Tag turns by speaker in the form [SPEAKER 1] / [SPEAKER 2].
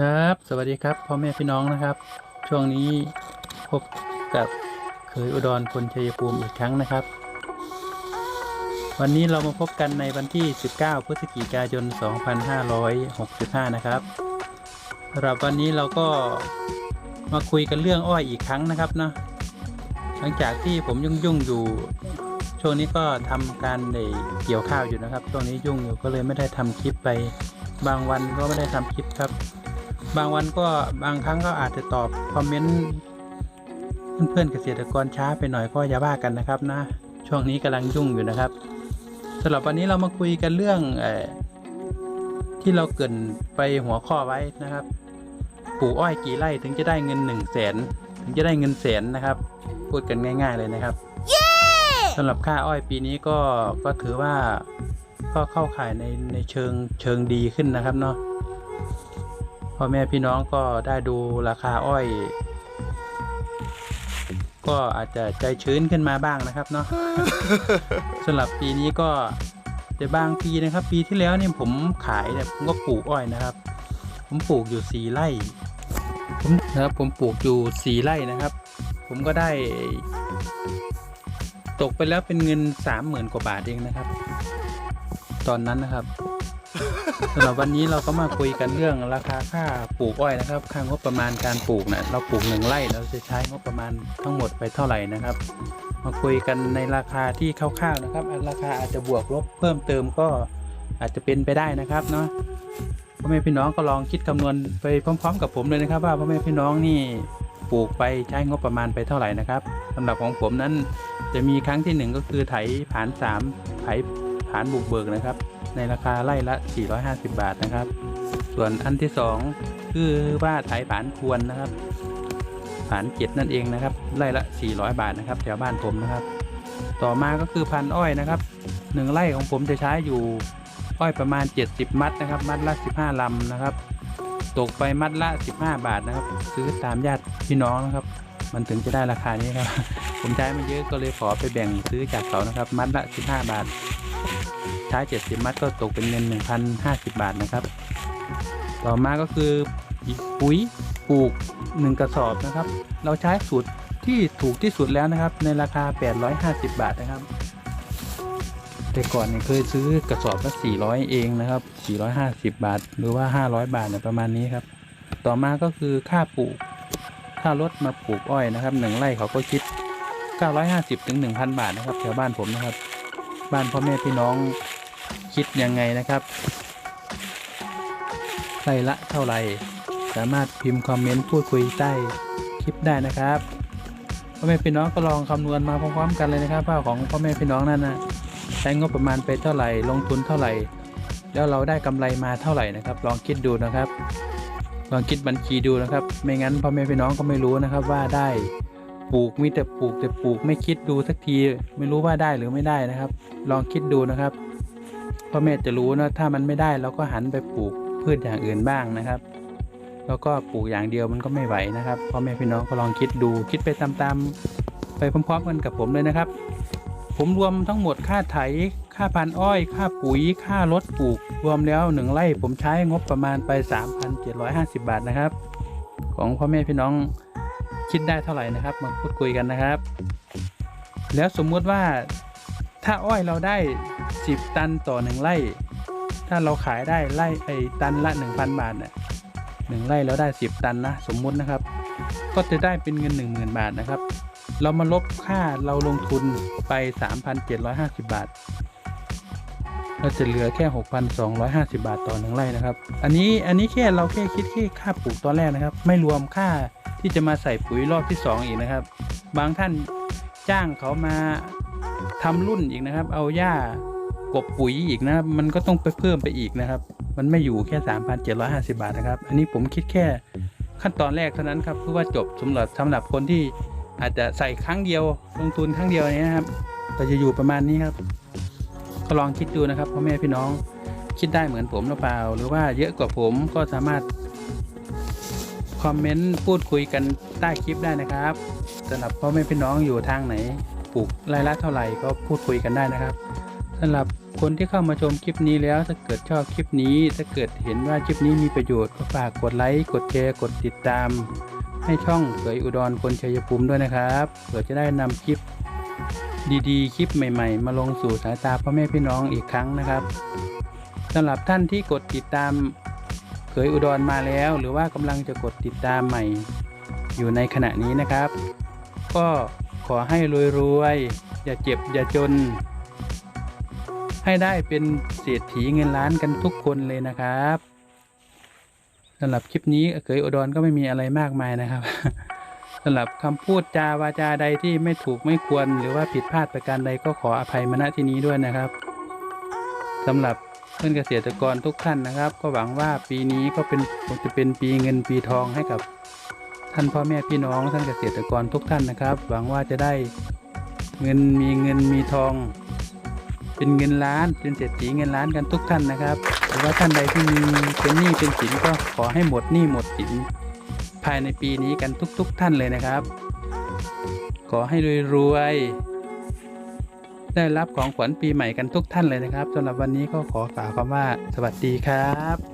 [SPEAKER 1] ครับ สวัสดีครับพ่อแม่พี่น้องนะครับ ช่วงนี้พบกับเคยอุดรคนชัยภูมิอีกครั้งนะครับ วันนี้เรามาพบกันในวันที่ 19 พฤศจิกายน 2565 นะครับสำหรับวันนี้เราก็มาคุยกันเรื่องอ้อยอีกครั้งนะครับเนาะหลังจากที่ผมยุ่งยุ่งอยู่ ช่วงนี้ก็ทำการในเกี่ยวข้าวอยู่นะครับ ช่วงนี้ยุ่งอยู่ก็เลยไม่ได้ทำคลิปไปบางวันก็ไม่ได้ทำคลิปครับ บางวันก็บางครั้งก็อาจจะตอบคอมเมนต์เพื่อนๆเกษตรกรช้าไปหน่อยก็อย่าว่ากันนะครับนะ ช่วงนี้กำลังยุ่งอยู่นะครับสำหรับวันนี้เรามาคุยกันเรื่องเออที่เราเกรินไปหัวข้อไว้นะครับปลูกอ้อยกี่ไร่ถึงจะได้เงินหนึ่งแสนถึงจะได้เงินแสนนะครับ พูดกันง่าย ๆเลยนะครับสำหรับค่าอ้อยปีนี้ก็ก็ถือว่าก็เข้าข่ายในในเชิงเชิงดีขึ้นนะครับเนาะ พ่อแม่พี่น้องก็ได้ดูราคาอ้อย ก็อาจจะใจชื้นขึ้นมาบ้างนะครับเนาะสำหรับปีนี้ก็แต่บางปีนะครับ ปีที่แล้วเนี่ยผมขายเนี่ยผมก็ปลูกอ้อยนะครับ ผมปลูกอยู่สี่ไร่ผมนะครับผมปลูกอยู่สี่ไร่นะครับ ผมก็ได้ ตกไปแล้วเป็นเงินสามหมื่นกว่าบาทเองนะครับ ตอนนั้นนะครับ สำหรับวันนี้เราก็มาคุยกันเรื่องราคาค่าปลูกอ้อยนะครับ ค่างบประมาณการปลูกนะเราปลูกหนึ่งไร่เราจะใช้งบประมาณทั้งหมดไปเท่าไหร่นะครับ มาคุยกันในราคาที่คร่าวๆนะครับราคาอาจจะบวกลบเพิ่มเติมก็อาจจะเป็นไปได้นะครับเนาะพ่อแม่พี่น้องก็ลองคิดคำนวณไปพร้อม ๆ กับผมเลยนะครับ ว่าพ่อแม่พี่น้องนี่ปลูกไปใช้งบประมาณไปเท่าไหร่นะครับสำหรับของผมนั้นจะมีครั้งที่หนึ่งก็คือไถผานสามไถผานบุกเบิกนะครับ ในราคาไร่ละ 450 บาทนะครับ ส่วนอันที่ 2 คือว่าไถผานควรนะครับผานเจ็ดนั่นเองนะครับไร่ละ 400 บาทนะครับแถวบ้านผมนะครับ ต่อมาก็คือพันอ้อยนะครับหนึ่งไร่ของผมจะใช้อยู่อ้อยประมาณ 70 มัดนะครับ มัดละ 15 ลำนะครับ ตกไปมัดละ 15 บาทนะครับ ซื้อตามญาติพี่น้องนะครับ มันถึงจะได้ราคานี้ครับ ผมใช้ไม่เยอะก็เลยขอไปแบ่งซื้อจากเขานะครับ มัดละ 15 บาท ใช้70 มัดก็ตกเป็นเงิน 1,050 บาทนะครับ ต่อมาก็คือปุ๋ยปลูก 1 กระสอบนะครับ เราใช้สูตรที่ถูกที่สุดแล้วนะครับ ในราคา 850 บาทนะครับ แต่ก่อนเนี่ยเคยซื้อกระสอบละ400 เองนะครับ 450 บาท หรือว่า 500 บาทเนี่ยประมาณนี้ครับ ต่อมาก็คือค่าปลูกค่ารถมาปลูกอ้อยนะครับหนึ่งไร่เขาก็คิด 950ถึง1,000 บาทนะครับแถวบ้านผมนะครับ บ้านพ่อแม่พี่น้อง คิดยังไงนะครับไร่ละเท่าไหร่ สามารถพิมพ์คอมเมนต์พูดคุยใต้คลิปได้นะครับพ่อแม่พี่น้องก็ลองคำนวณมาพร้อมๆกันเลยนะครับว่าของพ่อแม่พี่น้องนั่นนะใช้งบประมาณไปเท่าไหร่ ลงทุนเท่าไหร่ แล้วเราได้กำไรมาเท่าไหร่นะครับ ลองคิดดูนะครับ ลองคิดบัญชีดูนะครับ ไม่งั้นพ่อแม่พี่น้องก็ไม่รู้นะครับว่าได้ปลูกมีแต่ปลูกแต่ปลูกไม่คิดดูสักที ไม่รู้ว่าได้หรือไม่ได้นะครับ ลองคิดดูนะครับ พ่อแม่จะรู้นะถ้ามันไม่ได้เราก็หันไปปลูกพืชอย่างอื่นบ้างนะครับ แล้วก็ปลูกอย่างเดียวมันก็ไม่ไหวนะครับพ่อแม่พี่น้องก็ลองคิดดูคิดไปตามๆไปพร้อมๆกันกับผมเลยนะครับ ผมรวมทั้งหมดค่าไถค่าพันอ้อย ค่าปุ๋ย ค่ารถปลูก รวมแล้วหนึ่งไร่ผมใช้งบประมาณไป 3,750 บาทนะครับ ของพ่อแม่พี่น้องคิดได้เท่าไหร่นะครับมาพูดคุยกันนะครับ แล้วสมมุติว่า ถ้าอ้อยเราได้ 10 ตันต่อหนึ่งไร่ ถ้าเราขายได้ไร่ไอ้ตันละ 1,000 บาทเนี่ยหนึ่งไร่เราได้ 10 ตันนะสมมุตินะครับ ก็จะได้เป็นเงิน 10,000 บาทนะครับ เรามาลบค่าเราลงทุนไป 3,750 บาทเราจะเหลือแค่ 6,250 บาทต่อหนึ่งไร่นะครับ อันนี้อันนี้แค่เราแค่คิดแค่ค่าปลูกตอนแรกนะครับ ไม่รวมค่าที่จะมาใส่ปุ๋ยรอบที่ 2 อีกนะครับ บางท่านจ้างเขามา ทำรุ่นอีกนะครับ เอาหญ้ากบปุ๋ยอีกนะครับ มันก็ต้องไปเพิ่มไปอีกนะครับ มันไม่อยู่แค่ 3,750 บาทนะครับ อันนี้ผมคิดแค่ขั้นตอนแรกเท่านั้นครับเพื่อว่าจบสำหรับสำหรับคนที่อาจจะใส่ครั้งเดียวลงทุนครั้งเดียวนี้นะครับก็จะอยู่ประมาณนี้ครับ ก็ลองคิดดูนะครับพ่อแม่พี่น้องคิดได้เหมือนผมหรือเปล่า หรือว่าเยอะกว่าผมก็สามารถคอมเมนต์พูดคุยกันใต้คลิปได้นะครับสำหรับพ่อแม่พี่น้องอยู่ทางไหน ปลูกรายละเท่าไหร่ก็พูดคุยกันได้นะครับสำหรับคนที่เข้ามาชมคลิปนี้แล้วถ้าเกิดชอบคลิปนี้ ถ้าเกิดเห็นว่าคลิปนี้มีประโยชน์ก็ฝากกดไลค์กดแชร์กดติดตาม ให้ช่องเผยอุดรคนชัยภูมิด้วยนะครับเผื่อจะได้นำคลิปดีๆ คลิปใหม่ ๆ มาลงสู่สายตาพ่อแม่พี่น้องอีกครั้งนะครับสำหรับท่านที่กดติดตามเผยอุดรมาแล้ว หรือว่ากำลังจะกดติดตามใหม่อยู่ในขณะนี้นะครับ ก็ ขอให้รวยๆอย่าเจ็บอย่าจน ให้ได้เป็นเศรษฐีเงินล้านกันทุกคนเลยนะครับสำหรับคลิปนี้เขยอุดรก็ไม่มีอะไรมากมายนะครับสำหรับคำพูดจาวาจาใดที่ไม่ถูกไม่ควร หรือว่าผิดพลาดประการใดก็ขออภัยมาณที่นี้ด้วยนะครับสำหรับเพื่อนเกษตรกรทุกท่านนะครับ ก็หวังว่าปีนี้ก็เป็นคงจะเป็นปีเงินปีทองให้กับ ท่านพ่อแม่พี่น้องท่านเกษตรกรทุกท่านนะครับ หวังว่าจะได้เงินมีเงินมีทอง เป็นเงินล้านเป็นเศรษฐีเงินล้านกันทุกท่านนะครับหรือว่าท่านใดที่มีเป็นหนี้เป็นสินก็ขอให้หมดหนี้หมดสินภายในปีนี้กันทุกๆท่านเลยนะครับ ขอให้รวยๆได้รับของขวัญปีใหม่กันทุกท่านเลยนะครับสำหรับวันนี้ก็ขอกล่าวคำว่าสวัสดีครับ